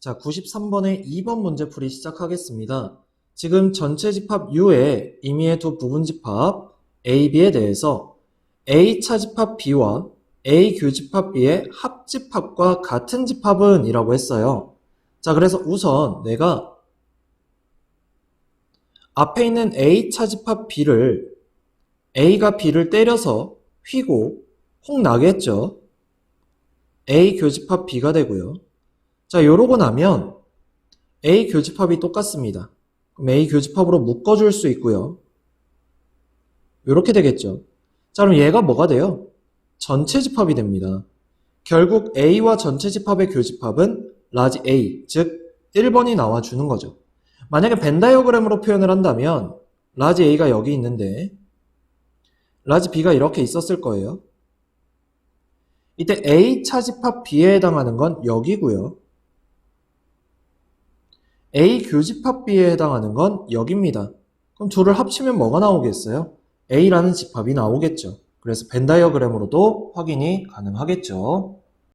자, 93번의 2번 문제풀이 시작하겠습니다. 지금 전체 집합 U의 임의의 두 부분 집합 A, B에 대해서 A 차 집합 B와 A 교집합 B의 합집합과 같은 집합은 이라고 했어요. 자, 그래서 우선 내가 앞에 있는 A 차 집합 B를 A가 B를 때려서 휘고 혹 나겠죠. A 교집합 B가 되고요. 자, 요러고 나면 A 교집합이 똑같습니다. 그럼 A 교집합으로 묶어줄 수 있고요. 요렇게 되겠죠. 자, 그럼 얘가 뭐가 돼요? 전체 집합이 됩니다. 결국 A와 전체 집합의 교집합은 라지 A, 즉 1번이 나와주는 거죠. 만약에 벤 다이어그램으로 표현을 한다면 라지 A가 여기 있는데 라지 B가 이렇게 있었을 거예요. 이때 A 차집합 B에 해당하는 건 여기고요. A 교집합 B에 해당하는 건 여기입니다. 그럼 둘을 합치면 뭐가 나오겠어요? A라는 집합이 나오겠죠. 그래서 벤 다이어그램으로도 확인이 가능하겠죠.